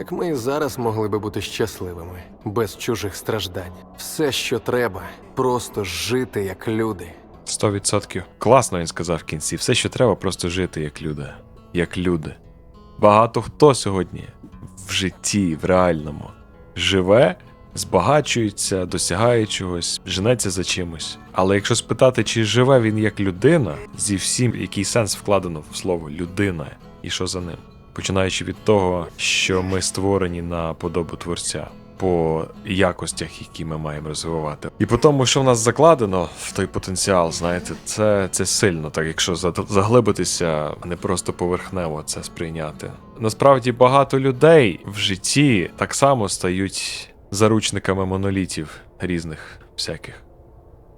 так ми і зараз могли би бути щасливими, без чужих страждань. Все, що треба, просто жити як люди. Сто відсотків. Класно він сказав в кінці. Все, що треба, просто жити як люди. Як люди. Багато хто сьогодні в житті, в реальному, живе, збагачується, досягає чогось, женеться за чимось. Але якщо спитати, чи живе він як людина, зі всім, який сенс вкладено в слово людина і що за ним, починаючи від того, що ми створені на подобу творця. По якостях, які ми маємо розвивати, і по тому, що в нас закладено в той потенціал, знаєте, це, це сильно, так якщо за- заглибитися, не просто поверхнево це сприйняти. Насправді багато людей в житті так само стають заручниками монолітів різних всяких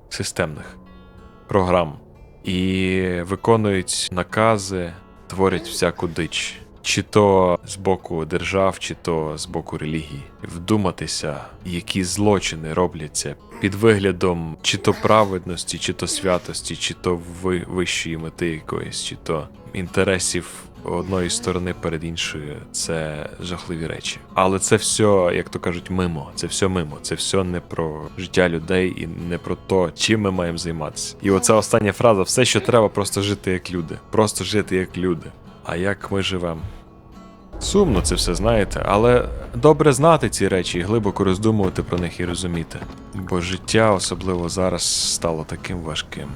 системних програм і виконують накази, творять всяку дич. Чи то з боку держав, чи то з боку релігії. Вдуматися, які злочини робляться під виглядом чи то праведності, чи то святості, чи то ви- вищої мети якоїсь, чи то інтересів одної сторони перед іншою. Це жахливі речі. Але це все, як то кажуть, мимо. Це все мимо. Це все не про життя людей і не про то, чим ми маємо займатися. І оця остання фраза: все, що треба, просто жити як люди. Просто жити як люди. А як ми живемо? Сумно це все знаєте, але добре знати ці речі і глибоко роздумувати про них і розуміти. Бо життя, особливо зараз, стало таким важким.